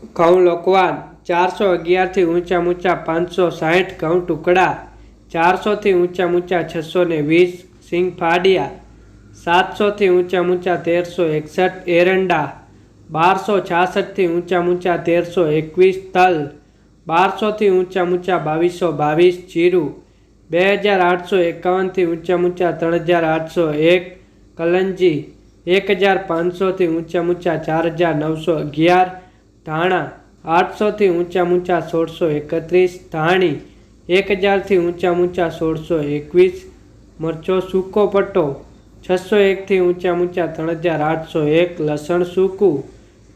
ઘઉં લોકવાન ચારસો અગિયારથી ઊંચા ઊંચા પાંચસો સાહીઠ ઘઉં ટુકડા, ચારસોથી ઊંચા ઊંચા છસો ને વીસ સિંગ ફાડિયા, સાતસોથી ઊંચા ઊંચા તેરસો એકસઠ એરંડા, બારસો છાસઠથી ઊંચા ઊંચા તેરસો એકવીસ તલ, બારસોથી ઊંચા ઊંચા બાવીસો બાવીસ જીરું બે હજાર આઠસો એકાવનથી ઊંચા ઊંચા ત્રણ હજાર આઠસો એક કલંજી, એક હજાર પાંચસોથી ઊંચા ઊંચા ચાર હજાર નવસો અગિયાર ધાણા આઠસોથી ઊંચા ઊંચા સોળસો એકત્રીસ, ધાણી એક હજારથી ઊંચા ઊંચા સોળસો એકવીસ, મરચો સૂકો પટ્ટો છસો એકથી ઊંચા ઊંચા ત્રણ હજાર આઠસો એક, લસણ સૂકું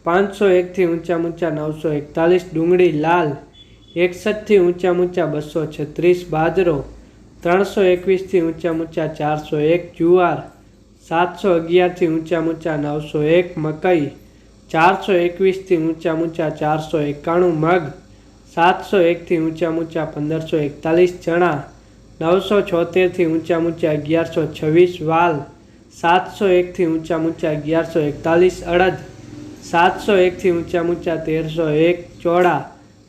પાંચસો એકથી ઊંચા ઊંચા નવસો એકતાલીસ, ડુંગળી લાલ એકસઠથી ઊંચા ઊંચા બસો છત્રીસ, બાજરો ત્રણસો એકવીસથી ઊંચા ઊંચા ચારસો એક, જુવાર સાતસો અગિયારથી ઊંચા ઊંચા નવસો એક, મકઈ ચારસો એકવીસથી ઊંચા ઊંચા ચારસો એકાણું મગ, સાતસો એકથી ઊંચા ઊંચા પંદરસો એકતાલીસ ચણા, નવસો છોતેરથી ઊંચા ઊંચા અગિયારસો છવ્વીસ વાલ, સાતસો એકથી ઊંચા ઊંચા અગિયારસો એકતાલીસ અડદ, સાતસો એકથી ઊંચા ઊંચા તેરસો એક ચોળા,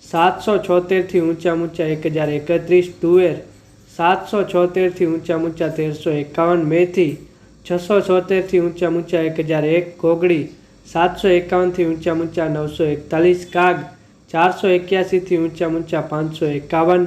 સાતસો છોતેરથી ઊંચા ઊંચા એક હજાર એકત્રીસ તુવેર, સાતસો છોતેરથી ઊંચા ઊંચા તેરસો એકાવન મેથી, છસો છોતેરથી ઊંચા ઊંચા એક હજાર એક કોગડી સાતસો એકાવનથી ઊંચા ઊંચા નવસો એકતાલીસ કાગ ચારસો એક્યાસીથી ઊંચા ઊંચા પાંચસો એકાવન